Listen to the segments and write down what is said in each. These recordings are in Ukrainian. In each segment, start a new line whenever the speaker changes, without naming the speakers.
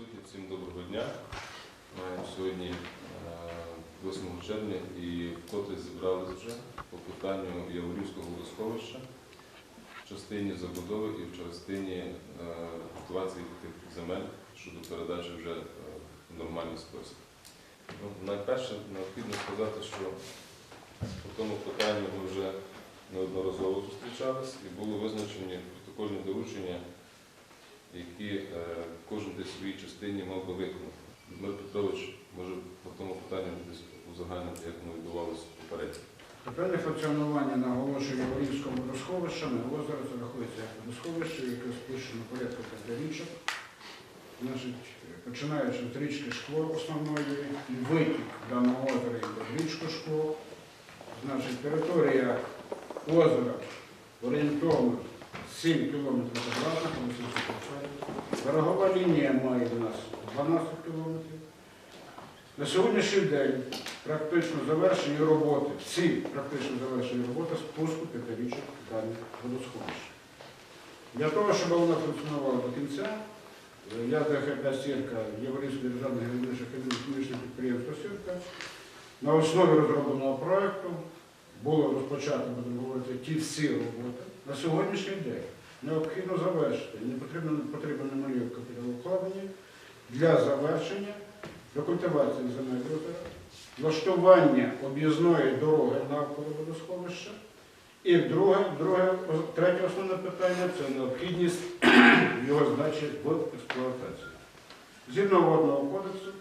присутні, всім доброго дня. Маємо сьогодні е, 8 червня і вкотре зібралися вже по питанню Яворівського водосховища в частині забудови і в частині е, культивації тих земель щодо передачі вже е, в нормальний спосіб. Ну, найперше необхідно сказати, що по тому питанню ми вже неодноразово зустрічались і були визначені протокольні доручення які е, кожен десь в своїй частині мав би виконати. Дмитро Петрович, може по тому питанню десь узагальнити, як воно відбувалося попередньо.
Питання функціонування наголошення Волинського водосховища на озеро це рахується як водосховище, яке спущено порядку п'яти річок. Починаючи з річки Шкло основної, і витік даного озера йде в річку Шкло. Значить, територія озера орієнтовно 7 кілометрів квадратних. Берегова лінія має у нас 12 кілометрів. На сьогоднішній день практично завершені роботи, всі практично завершені роботи спуску п'ятирічок даних водосховища. Для того, щоб вона функціонувала до кінця, я ДХП «Сірка», Європейське державне геологічне хімічне підприємство «Сірка» на основі розробленого проєкту було розпочато, будемо говорити, ті всі роботи. На сьогоднішній день необхідно завершити, не потрібно, потрібно немає капіталовкладення для завершення рекультивації земель влаштування об'їзної дороги навколо водосховища. І друге, друге, третє основне питання це необхідність його здачі в експлуатацію. Згідно водного кодексу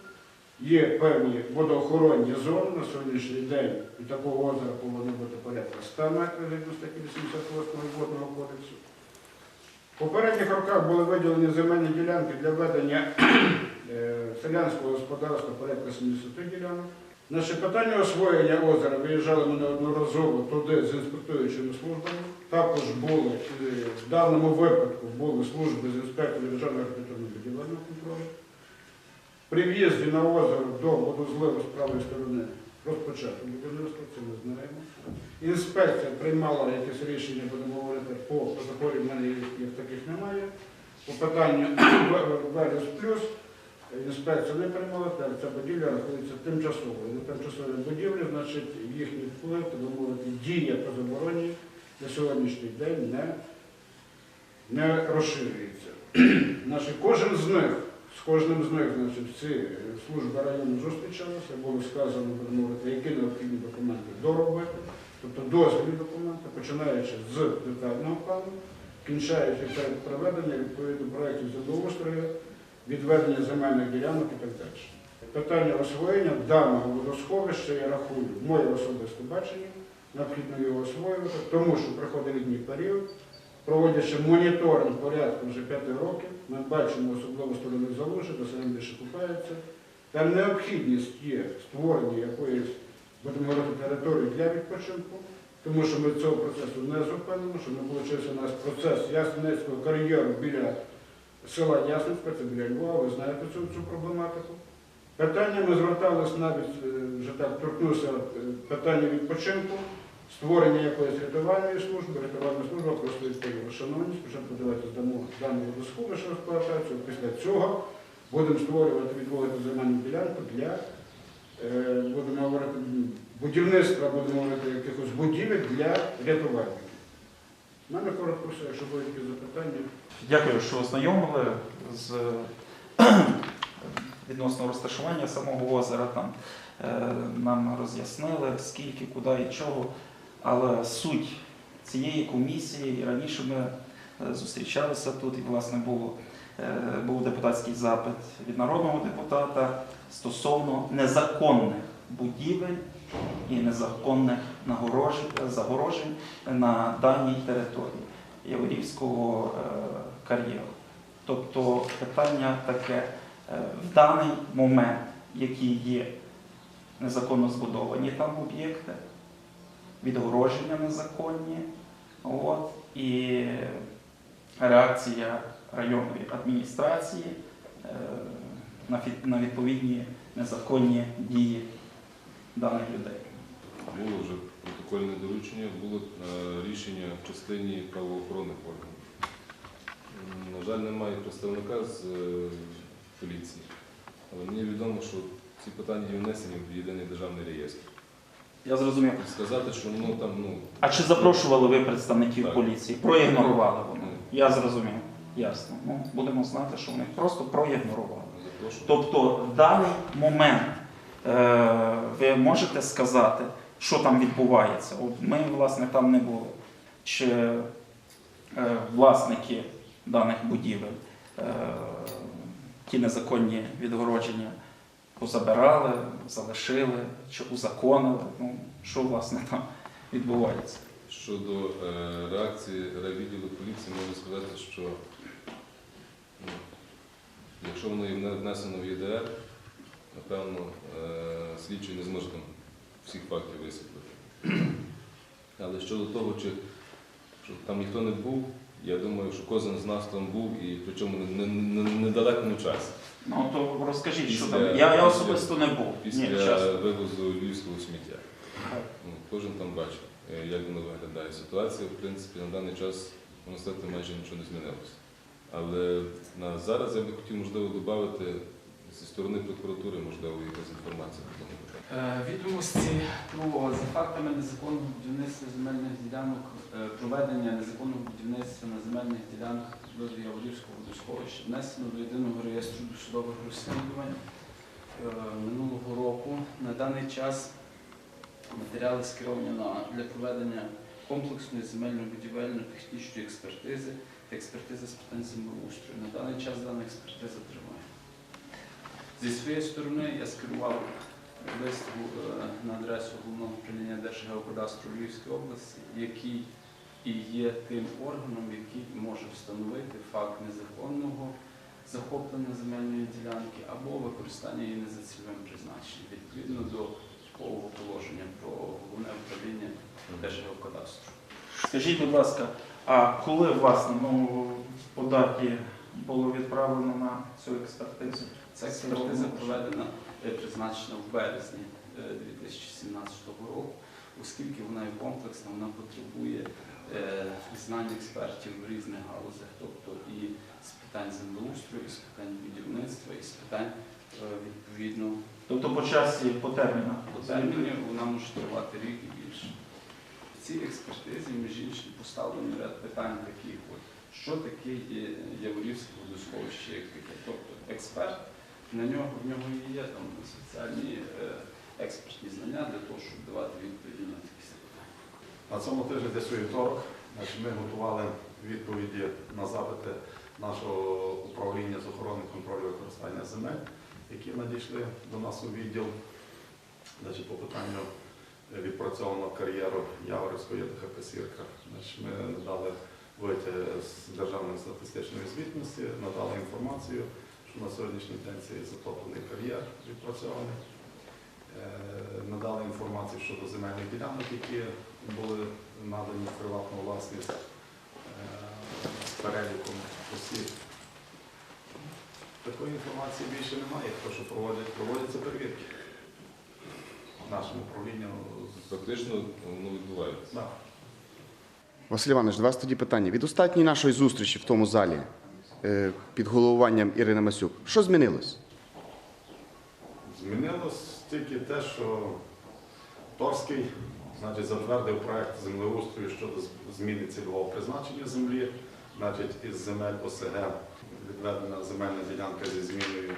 є певні водоохоронні зони на сьогоднішній день і такого озера повинно бути порядка 100 метрів згідно статті 88 водного кодексу. В попередніх роках були виділені земельні ділянки для ведення е, селянського господарства порядка 70 ділянок. Наше питання освоєння озера виїжджали ми неодноразово туди з інспектуючими службами. Також були е, в даному випадку були служби з інспекторів державного архітектурного будівельного контролю. При в'їзді на озеро до водозливу з правої сторони розпочато будівництво, це ми знаємо. Інспекція приймала якесь рішення, будемо говорити, по протоколі в мене їх таких немає. По питанню Велес плюс інспекція не приймала, так ця будівля рахується тимчасовою. На тимчасовій будівлі, значить, їхній вплив, би мовити, дія по забороні на сьогоднішній день не, не розширюється. Значить, кожен з них, з кожним з них, значить, е, служби району зустрічалися, було сказано, будемо говорити, які необхідні документи доробити, тобто дозвільні документи, починаючи з детального плану, кінчаючи перед проведенням відповідно проєктів землеустрою, відведення земельних ділянок і так далі. Питання освоєння даного водосховища, я рахую, моє особисте бачення, необхідно його освоювати, тому що приходить літній період, проводячи моніторинг порядку вже п'яти років, ми бачимо особливо сторони залужі, де селян більше купаються. Там необхідність є створення якоїсь, будемо говорити, території для відпочинку, тому що ми цього процесу не зупинимо, що не вийшов у нас процес Ясенецького кар'єру біля села Ясницька, це біля Львова, ви знаєте цю, цю проблематику. Питання ми зверталися навіть, е, вже так торкнувся е, питання відпочинку, створення якоїсь рятувальної служби, рятувальна служба просто відповіла, шановні, спочатку давайте здамо дану водосховище в експлуатацію, після цього будемо створювати відводити земельну ділянку для е, будемо говорити, будівництва, будемо говорити, якихось будівель для рятувальників. У мене коротко все, якщо будуть якісь запитання.
Дякую, що ознайомили з відносно розташування самого озера. Там е, нам роз'яснили, скільки, куди і чого. Але суть цієї комісії, раніше ми е, зустрічалися тут, і власне було, е, був депутатський запит від народного депутата стосовно незаконних будівель і незаконних загорожень на даній території Яворівського е, кар'єру. Тобто питання таке в даний момент, які є незаконно збудовані там об'єкти, відгороження незаконні, от, і реакція районної адміністрації е, на відповідні незаконні дії даних людей.
Було вже протокольне доручення, було е, рішення в частині правоохоронних органів. На жаль, немає представника з е, поліції. Але мені відомо, що ці питання є внесені в єдиний державний реєстр.
Я зрозумів.
Сказати, що ну там ну
А чи запрошували ви представників
Так.
поліції? Проігнорували вони. Я зрозумів. Ясно. Ну, будемо знати, що вони просто проігнорували.
запрошую.
Тобто в даний момент е, ви можете сказати, що там відбувається? От ми, власне, там не були. Чи е, власники даних будівель е, ті незаконні відгородження позабирали, залишили чи узаконили? Ну, що власне там відбувається?
Щодо е, реакції райвідділу поліції, можу сказати, що ну, якщо воно є вне- внесено в ЄДР, напевно, е, слідчий не зможе там всіх фактів висвітлити. Але щодо того, чи що там ніхто не був, я думаю, що кожен з нас там був і причому не, не, не, недалекому часі.
Ну то розкажіть, що там. Я, я особисто не був.
Після
Ні, чесно.
вивозу львівського сміття. Ну, кожен там бачив, е, як воно виглядає. Ситуація, в принципі, на даний час, можна сказати, майже нічого не змінилося. Але на зараз я би хотів, можливо, додати зі сторони прокуратури, можливо, якась інформація по тому.
Е, Відомості про за фактами незаконного будівництва земельних ділянок, е, проведення незаконного будівництва на земельних ділянках поблизу Яворівського водосховища внесено до єдиного реєстру досудових розслідувань е, минулого року. На даний час матеріали скеровані для проведення комплексної земельно-будівельно-технічної експертизи та експертизи з питань землеустрою. На даний час дана експертиза триває. Зі своєї сторони я скерував лист е, на адресу головного управління Держгеокадастру Львівської області, який і є тим органом, який може встановити факт незаконного захоплення земельної ділянки або використання її не за цільовим призначенням, відповідно до типового положення про головне управління Держгеокадастру.
Скажіть, будь ласка, а коли власне ну, по даті було відправлено на цю експертизу?
Ця експертиза проведена, е, призначена в березні е, 2017 року, оскільки вона є комплексна, вона потребує е, знань експертів в різних галузях, тобто і з питань землеустрою, і з питань будівництва, і з питань е, відповідно
Тобто по часі, по термінах.
по терміні вона може тривати рік і більше. В цій експертизі, між іншим, поставлені ряд питань таких, от, що таке є Яворівське водосховище, як таке. Тобто експерт, на нього, в нього і є там спеціальні е, експертні знання для того, щоб давати відповіді на такі.
На цьому тижні десь у вівторок ми готували відповіді на запити нашого управління з охорони контролю використання земель, які надійшли до нас у відділ. По питанню відпрацьованого кар'єру Яворівської ДХП «Сірка». Ми надали витяг з державної статистичної звітності, надали інформацію, що на сьогоднішній день це затоплений кар'єр відпрацьований. Е, Надали інформацію щодо земельних ділянок, які були надані в приватну власність е, з переліком осіб. Такої інформації більше немає, тому що проводять, проводяться перевірки. Нашому управлінню
Фактично воно відбувається.
Да.
Василь Іванович, до вас тоді питання. Від останньої нашої зустрічі в тому залі е, під головуванням Ірини Масюк, що змінилось?
Змінилось тільки те, що Торський значить, затвердив проект землеустрою щодо зміни цільового призначення землі, значить, із земель ОСГ відведена земельна ділянка зі зміною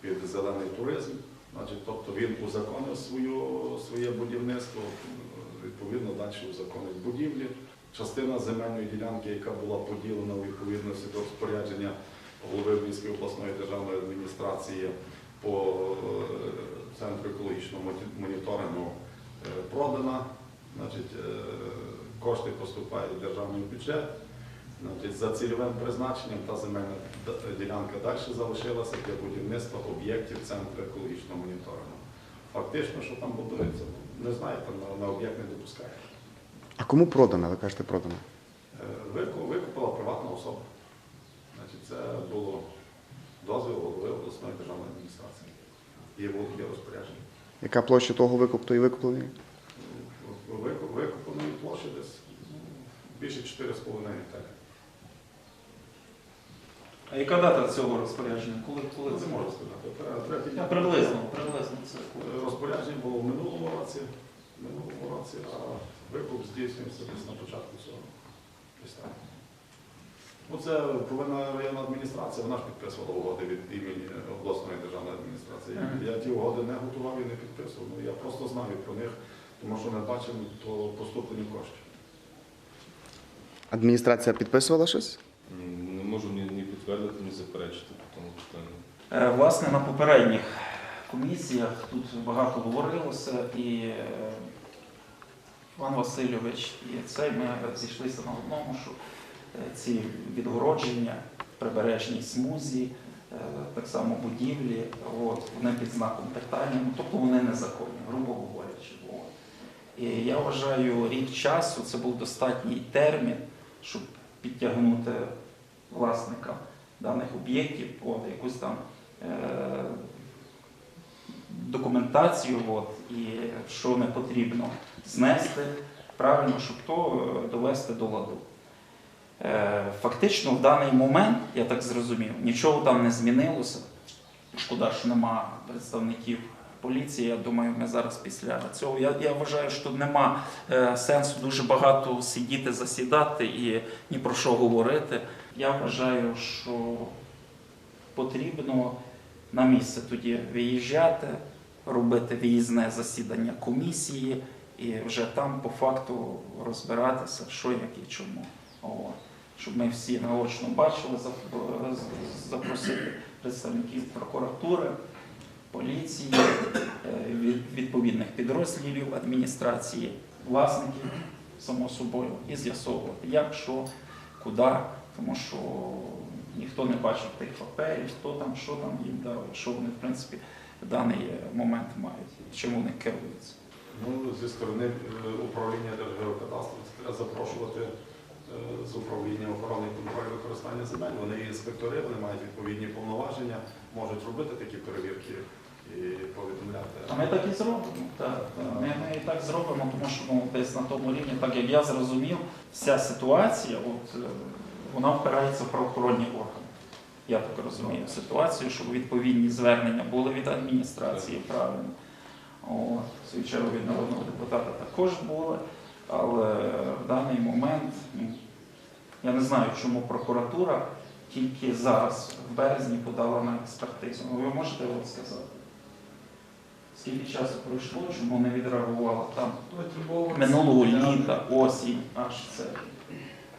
під зелений туризм. Значить, тобто він узаконив свою, своє будівництво, відповідно далі узаконив будівлі. Частина земельної ділянки, яка була поділена у відповідності до розпорядження голови Львівської обласної державної адміністрації по е, центру екологічного моні- моніторингу продана. Значить, е, кошти поступають в державний бюджет. Значить, за цільовим призначенням та земельна ділянка далі залишилася для будівництва об'єктів центру екологічного моніторингу. Фактично, що там будується, не знаю, там на, об'єкт не допускають.
А кому продана? Ви кажете, продана?
Е, Викупила приватна особа. Значить, це було дозвіл голови обласної державної адміністрації. Є є розпорядження.
Яка площа того викупту і викупленої?
Викуп- Викупленої площі десь більше 4,5 гектарів.
А яка дата цього розпорядження? Коли, коли
Це можна сказати. Треба-
приблизно, приблизно це?
Розпорядження було в минулому році, в минулому році, а викуп здійснюється десь на початку цього. Ну, це повинна районна адміністрація, вона ж підписувала угоди від імені обласної державної адміністрації. Я ті угоди не готував і не підписував. Ну, я просто знаю про них, тому що ми бачимо то поступлені коштів.
Адміністрація підписувала щось?
Не можу ні, ні підтвердити, ні заперечити по тому питанню.
Е, Власне, на попередніх комісіях тут багато говорилося, і е, Іван Васильович і цей ми зійшлися на одному, що ці відгородження, прибережній смузі, е, так само будівлі, от, вони під знаком питання, тобто вони незаконні, грубо говорячи. От. І я вважаю, рік часу це був достатній термін, щоб підтягнути власника даних об'єктів, от, якусь там е, документацію, от, і що не потрібно знести, правильно, щоб то е, довести до ладу. Е, Фактично, в даний момент, я так зрозумів, нічого там не змінилося. Шкода, що нема представників поліції. Я думаю, ми зараз після цього. Я, я вважаю, що нема е, сенсу дуже багато сидіти, засідати і ні про що говорити. Я вважаю, що потрібно на місце тоді виїжджати, робити виїзне засідання комісії і вже там по факту розбиратися, що як і чому. Щоб ми всі наочно бачили, запросити представників прокуратури, поліції, е, від- відповідних підрозділів адміністрації, власників, само собою, і з'ясовувати, як, що, куди, тому що ніхто не бачив тих паперів, хто там, що там їм дав, що вони, в принципі, в даний момент мають, чим вони керуються.
Ну, зі сторони е, управління Держгеокадастру треба запрошувати е, з управління охорони і контролю використання земель. Вони є інспектори, вони мають відповідні повноваження, можуть робити такі перевірки і повідомляти.
А ми так і зробимо. Так. Ми, ми і так зробимо, тому що ну, десь на тому рівні, так як я зрозумів, вся ситуація, от, е, вона впирається в правоохоронні органи. Я так розумію ситуацію, щоб відповідні звернення були від адміністрації, правильно. От, в чергу від народного депутата також були, але в даний момент ну, я не знаю, чому прокуратура тільки зараз, в березні, подала на експертизу. Ну, Ви можете от сказати? Скільки часу пройшло, чому не відреагувала там минулого літа, осінь, аж це.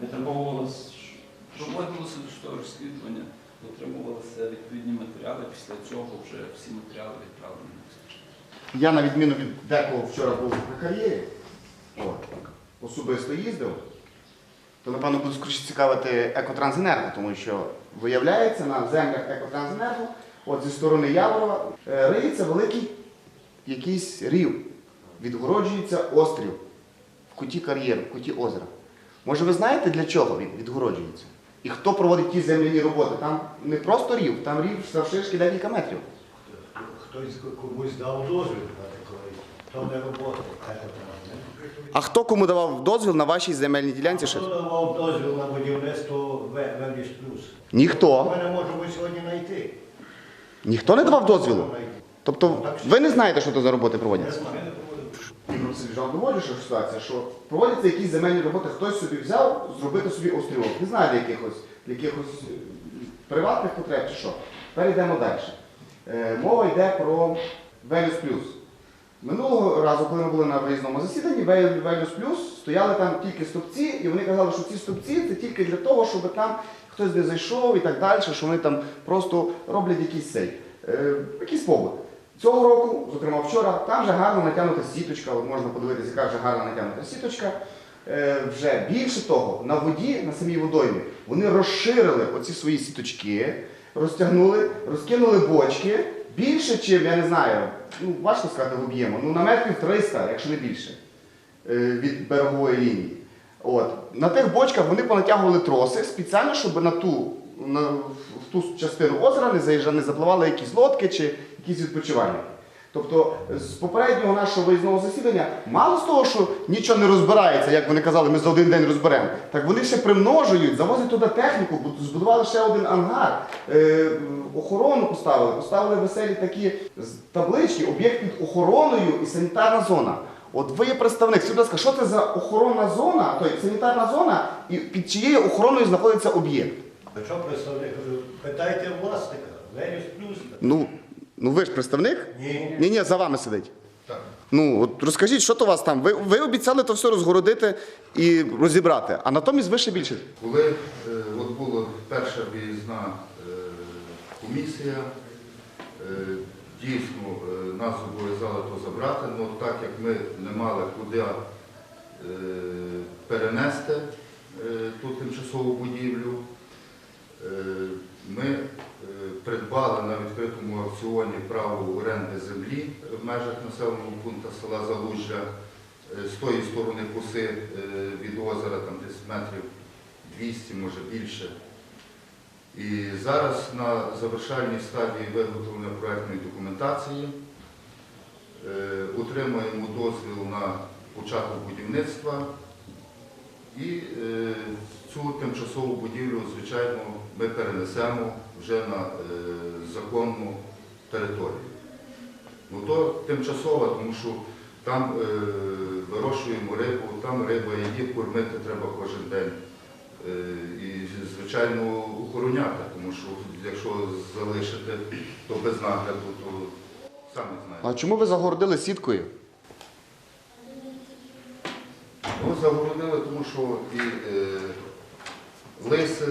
Витребовувалось.
Проводилося досудове розслідування, отримувалися відповідні матеріали, після цього вже всі матеріали відправлені.
Я, на відміну від декого вчора був на кар'єрі, от, особисто їздив, то, напевно, буду скоріше цікавити Екотрансенерго, тому що виявляється на землях Екотрансенерго, от зі сторони Яворова, е, риється великий якийсь рів, відгороджується острів в куті кар'єру, в куті озера. Може, ви знаєте, для чого він відгороджується? І хто проводить ті земляні роботи? Там не просто рів, там рів завширшки декілька метрів.
Хтось комусь дав дозвіл на такої, то не робота.
А хто кому давав дозвіл на вашій земельній ділянці?
Хто давав дозвіл на будівництво Веліш Плюс?
Ніхто.
Ми не можемо сьогодні знайти.
Ніхто не давав дозвілу. Тобто ви не знаєте, що то за роботи
Не
проводяться? Вам що ситуація, що проводяться якісь земельні роботи, хтось собі взяв зробити собі острівок. Не знаю для якихось, для якихось е, приватних потреб чи що. Перейдемо далі. Е, мова йде про Велюс Плюс. Минулого разу, коли ми були на виїзному засіданні, Вел- Велюс Плюс стояли там тільки стовпці, і вони казали, що ці стовпці це тільки для того, щоб там хтось не зайшов і так далі, що вони там просто роблять якийсь цей, е, якийсь побут. Цього року, зокрема вчора, там вже гарно натягнута сіточка, от можна подивитися, яка вже гарно натягнута сіточка. Е, вже більше того, на воді, на самій водоймі, вони розширили оці свої сіточки, розтягнули, розкинули бочки більше, чим, я не знаю, ну важко сказати в об'єму, ну на метрів 300, якщо не більше, е, від берегової лінії. От. На тих бочках вони понатягували троси спеціально, щоб на ту, на, в ту частину озера не заїжджали, не запливали якісь лодки чи якісь відпочивальники. Тобто з попереднього нашого виїзного засідання, мало з того, що нічого не розбирається, як вони казали, ми за один день розберемо. Так вони ще примножують, завозять туди техніку, бу- збудували ще один ангар, е, охорону поставили, поставили веселі такі таблички, об'єкт під охороною і санітарна зона. От ви є представник, скажіть, будь ласка, що це за охоронна зона, тобто санітарна зона, і під чиєю охороною знаходиться об'єкт?
А що представник? Питайте власника. Венюс плюс.
Ну, ну ви ж представник?
Ні.
Ні, ні, за вами сидить.
Так.
Ну, от розкажіть, що то у вас там? Ви, ви обіцяли то все розгородити і розібрати, а натомість ви ще більше.
Коли е, от була перша виїзна е, комісія, е, дійсно е, нас зобов'язали то забрати, але так як ми не мали куди е, перенести е, ту тимчасову будівлю, е, ми е, придбали на відкритому аукціоні право оренди землі в межах населеного пункту села Залужжя е, з тої сторони коси е, від озера, там десь метрів 200, може більше. І зараз на завершальній стадії виготовлення проектної документації отримаємо дозвіл на початок будівництва і цю тимчасову будівлю, звичайно, ми перенесемо вже на е, законну територію. Ну то тимчасово, тому що там е, вирощуємо рибу, там риба її кормити треба кожен день. Е, і, звичайно, охороняти, тому що якщо залишити, то без нагляду, то самі знаєте.
А чому ви загородили сіткою?
Ну, загородили, тому що і е, лиси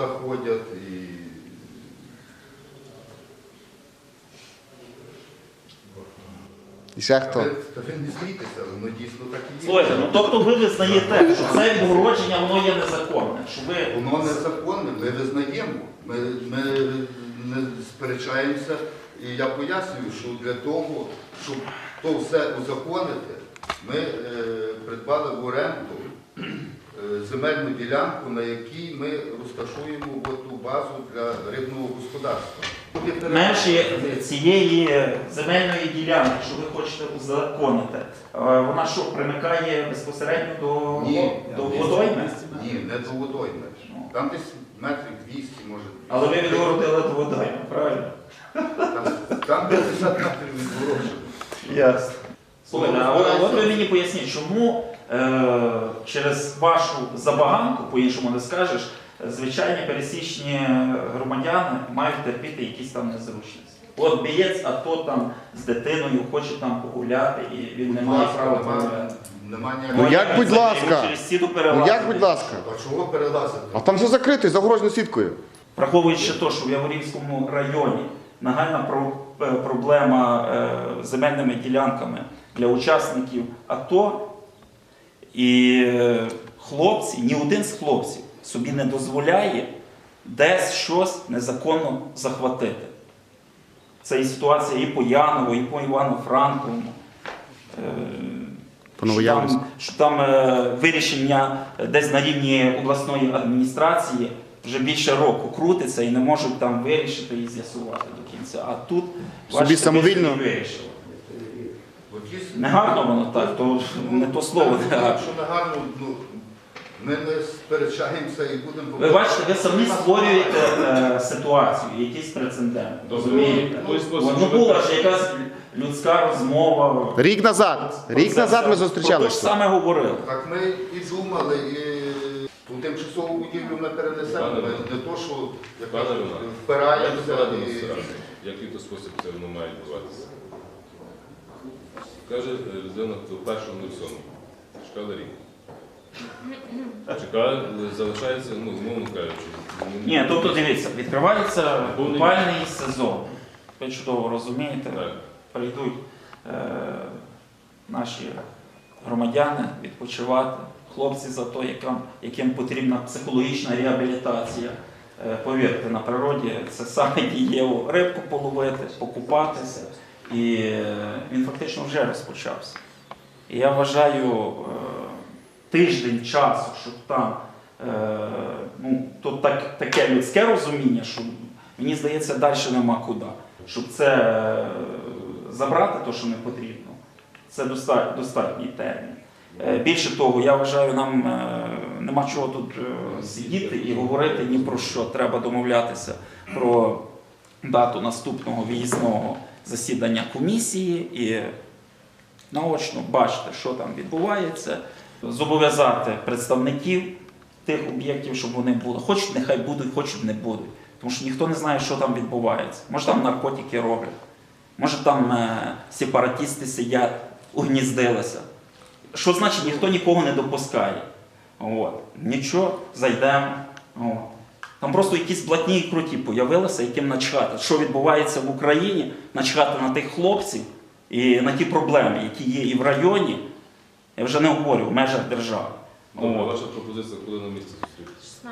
туди ходять, і
І ще хто?
Та- Та ви не смійтеся, воно дійсно так і є.
Слухайте, ну тобто ви визнаєте, що це відгородження воно є незаконне, що ви
Воно незаконне, ми визнаємо, ми, ми не сперечаємося. І я пояснюю, що для того, щоб то все узаконити, ми е, придбали в оренду земельну ділянку, на якій ми розташуємо ту базу для рибного господарства.
межі цієї земельної ділянки, що ви хочете узаконити, е, вона що примикає безпосередньо до,
Ні.
до водойми?
Ні, не до водойми. Там десь метрів 200, може.
Але ви відгородили до водойми, правильно?
Там, там 50 метрів відгорожено.
Ясно. Слухайте, а от, ви мені поясніть, чому е, через вашу забаганку, по-іншому не скажеш, звичайні пересічні громадяни мають терпіти якісь там незручності. От бієць, а то там з дитиною хоче там погуляти, і він не має права погуляти.
Ну, як, будь ласка?
Через сіду
Ну
перелазити.
як, будь ласка?
А чого перелазити?
А там все закрито, і загорожено сіткою.
Враховуючи те, що в Яворівському районі нагальна про- е, проблема е, з земельними ділянками для учасників АТО, і е, хлопці, ні один з хлопців собі не дозволяє десь щось незаконно захватити. Це і ситуація і по Янову, і по Івану-Франковому. Е,
По
що там, що там е, вирішення десь на рівні обласної адміністрації вже більше року крутиться і не можуть там вирішити і з'ясувати до кінця. А тут
Собі
бачите,
самовільно?
вирішили. Негарно воно так, то не то слово не гарно.
Якщо не гарно, ну, ми не сперечаємося і будемо...
Ви бачите, ви самі створюєте е, ситуацію, якийсь прецедент. Розумієте?
Спосіб,
От,
що
Ну була ж якась людська розмова.
Рік назад. Рік назад ми
Про те ж
зустрічалися.
саме говорили.
Так ми і думали, і ту тимчасову будівлю ми перенесемо. Ми не то, що як кажуть, впираємося.
Давайте порадимо
і-
то спосіб це воно має відбуватися. Каже людина до 1.07. Чекали рік. Чекали, е, залишається, ну, умовно кажучи.
Ні, тобто дивіться, відкривається
Повний-
купальний сезон. Ви чудово розумієте,
Так.
прийдуть е, наші громадяни відпочивати, хлопці за то, яким, яким потрібна психологічна реабілітація. Е, повірте, на природі це саме дієво рибку половити, покупатися. І е, він фактично вже розпочався. І я вважаю е, тиждень часу, щоб там е, ну, тут так, таке людське розуміння, що мені здається, далі нема куди. Щоб це забрати те, що не потрібно, це достатній термін. Більше того, я вважаю, нам нема чого тут сидіти і говорити ні про що. Треба домовлятися про дату наступного виїзного засідання комісії і наочно бачити, що там відбувається, зобов'язати представників тих об'єктів, щоб вони були. Хочуть, нехай будуть, хочуть не будуть. Тому що ніхто не знає, що там відбувається. Може там наркотики роблять, може там е, сепаратісти сидять, угніздилися. Що значить ніхто нікого не допускає? От. Нічого, зайдемо. От. Там просто якісь блатні і круті появилися, яким начхати. Що відбувається в Україні, начхати на тих хлопців і на ті проблеми, які є і в районі, я вже не говорю, в межах держави.
Добре, ваша пропозиція, коли на місці зустрітися?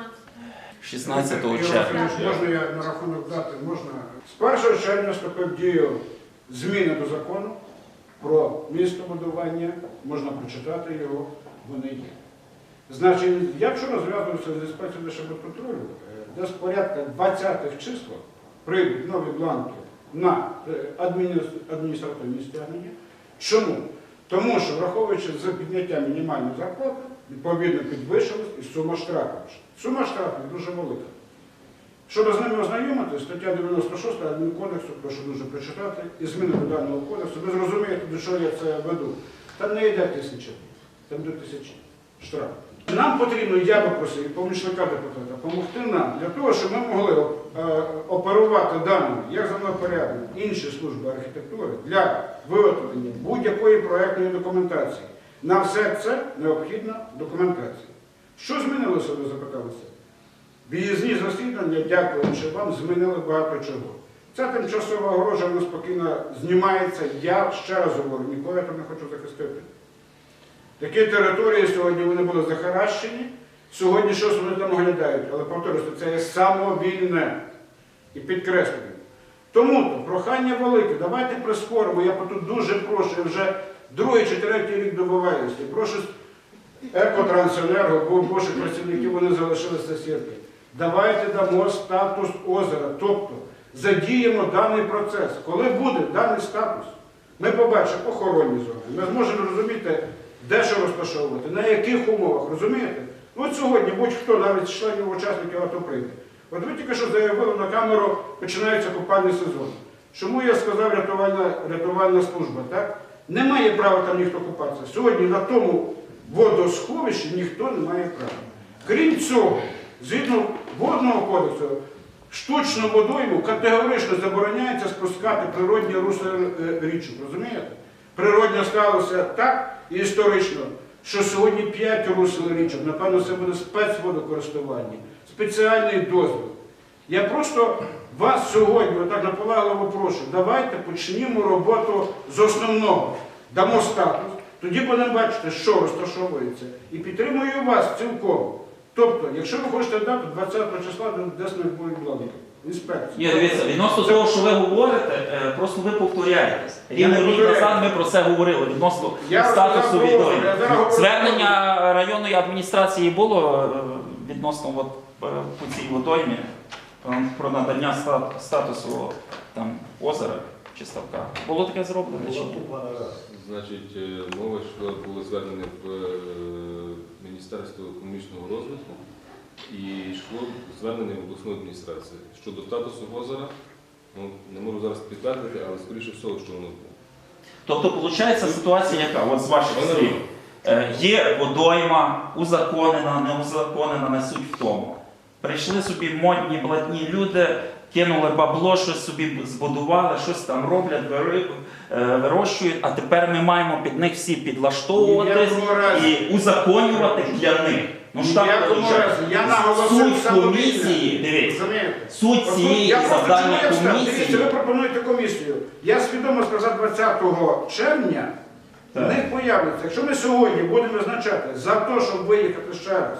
16
Ігор
червня.
Можна я на рахунок дати? Можна. З 1 червня вступив дію зміни до закону про містобудування. Можна прочитати його, вони є. Значить, я вчора зв'язувався з інспекцією Держбудконтролю, е, десь порядка 20-х числах прийдуть нові бланки на е, адміністративні стягнення. Чому? Тому що, враховуючи за підняття мінімальної зарплати, відповідно підвищилась і сума штрафів. Сума штрафів дуже велика. Щоб з ними ознайомити, стаття 96 адмінкодексу, прошу дуже прочитати, і зміни до даного кодексу, ви зрозумієте, до чого я це веду. Там не йде тисячі, там до тисячі штрафів. Нам потрібно, я би просив, і помічника депутата, допомогти нам для того, щоб ми могли е, оперувати даними, як землепорядник, інші служби архітектури для виготовлення будь-якої проектної документації. На все це необхідна документація. Що змінилося, ви запиталися? Виїзні засідання, дякуючи вам, змінили багато чого. Ця тимчасова огорожа вона спокійно знімається. Я ще раз говорю, нікого я там не хочу захистити. Такі території сьогодні вони були захаращені, сьогодні щось вони там оглядають, але повторюся, це є самовільне і підкреслюю. Тому прохання велике, давайте прискоримо. Я тут дуже прошу, я вже другий чи третій рік добиваюся. Прошу Екотрансенерго, бо божих працівників вони залишилися сітки. Давайте дамо статус озера, тобто задіємо даний процес. Коли буде даний статус, ми побачимо охоронні зони, ми зможемо розуміти, де що розташовувати, на яких умовах, розумієте? Ну, От сьогодні будь-хто, навіть членів учасників АТО прийде. От ви тільки що заявили на камеру, починається купальний сезон. Чому я сказав рятувальна, рятувальна служба, так? Немає права там ніхто купатися. Сьогодні на тому водосховищі ніхто не має права. Крім цього, згідно водного кодексу, штучну водойму категорично забороняється спускати природні русла е, річок. Розумієте? Природньо сталося так історично, що сьогодні 5 русел річок, напевно, це буде спецводокористування, спеціальний дозвіл. Я просто вас сьогодні, отак наполегливо прошу, давайте почнімо роботу з основного. Дамо статус, тоді будемо бачити, що розташовується. І підтримую вас цілком. Тобто, якщо ви хочете дати 20 числа, десь не будуть бланки. Інспекції.
Ні, дивіться, відносно того, що ви говорите, е, просто ви повторяєтесь. Рівно рік
повторяюсь.
назад ми про це говорили відносно
Я
статусу
я зараз говорю
Звернення районної адміністрації було е, відносно от, е, по цій водоймі е, про надання ста- статусу там, озера чи ставка. Було таке зроблено чи ні?
Значить, е, мова йшла було звернення в е, Міністерство економічного розвитку і йшло звернення в обласну адміністрацію. Щодо статусу озера, ну, не можу зараз підтвердити, але скоріше всього, що воно було.
Тобто, виходить ситуація яка? От з ваших
Вона-
слів. Е, Є водойма, узаконена, не узаконена, не суть в тому. Прийшли собі модні, блатні люди, кинули бабло, щось собі збудували, щось там роблять, вири- е, вирощують, а тепер ми маємо під них всі підлаштовуватись
Ні
і узаконювати для них. Ну ж
в
так виходить.
Я наголосив
Суть
самовільне.
комісії, дивіться,
Розумієте?
суть
От
цієї
я просто
завдання
чому я встав? Дивіться,
комісії.
ви пропонуєте комісію. Я свідомо сказав 20 червня,
Так.
них появиться. Якщо ми сьогодні будемо визначати за те, щоб виїхати ще раз,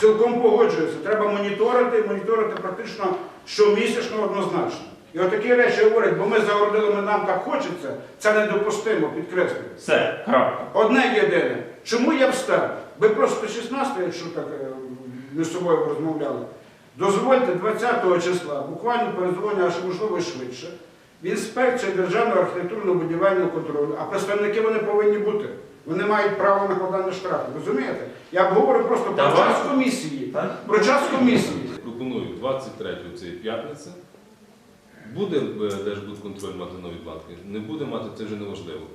цілком погоджуюся, треба моніторити, моніторити практично щомісячно однозначно. І отакі речі говорять, бо ми загородили, ми нам так хочеться, це недопустимо, підкреслюю.
Все, крапка.
Одне єдине. Чому я встав? Ви просто 16, якщо так е, між собою розмовляли, дозвольте 20 числа, буквально передзвоню, аж можливо і швидше. в інспекції державного архітектурно-будівельного контролю, а представники вони повинні бути. Вони мають право накладання штрафу. Розумієте? Я говорю просто про час комісії. Про час комісії.
Пропоную 23 це є п'ятниця. Буде Держбудконтроль мати нові банки, Не буде мати, це вже неважливо.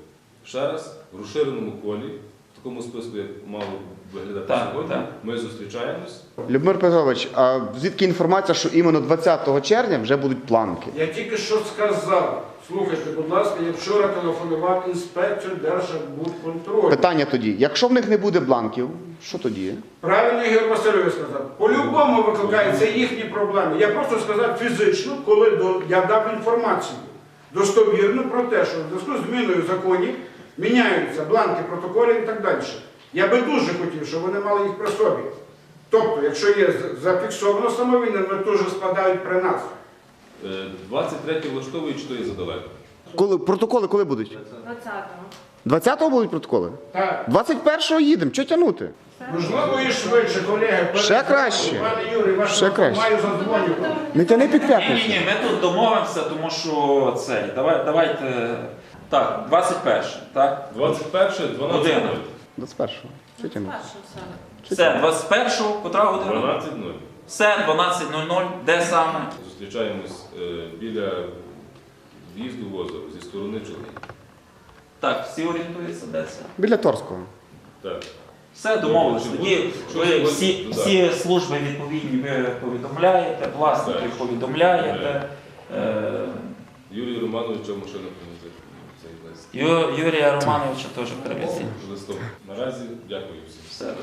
Ще раз, в розширеному колі, в такому списку, як мало виглядати
Так,
сьогодні,
так.
ми зустрічаємось.
Любомир Петрович, а звідки інформація, що іменно 20 червня вже будуть планки?
Я тільки що сказав. Слухайте, будь ласка, я вчора телефонував інспекцію Держбудконтролю.
Питання тоді: якщо в них не буде бланків, що тоді?
Правильно Ігор Васильович сказав. По-любому викликає, це їхні проблеми. Я просто сказав фізично, коли до, я дав інформацію достовірну про те, що в зв'язку з зміною законів міняються бланки протоколів і так далі. Я би дуже хотів, щоб вони мали їх при собі. Тобто, якщо є зафіксовано самовільно, вони теж складають при нас.
Е, 23 влаштовує, чи то є задалеко?
Коли протоколи коли будуть?
20-го.
20-го будуть протоколи?
Так,
21-го їдемо, що тягнути?
можливо, і швидше, колеги.
Ще краще.
Пане Юрій, ваш
Ще краще.
маю задзвонювати.
Не тяни під
Ні,
п'ятницю.
ні, ні, ми тут домовимося, тому що цей. Давай, давайте. Так, 21, так?
21, 12,
Година.
21-го. Що тягнути?
Все.
Все, 21, котра година?
12.00.
Все, 12.00. Де саме?
Зустрічаємось е, біля в'їзду в озеро зі сторони Чорний.
Так, всі орієнтуються, де це?
Біля Торського.
Так.
Все домовились.
Чи
Тоді
буде-
ви всі,
туди?
всі служби відповідні ви повідомляєте, власників
Так.
повідомляєте. Е,
Юрію Романовича машина привезе цей лист.
Ю- Юрія Романовича теж.
Листом. Наразі дякую всім.
Все.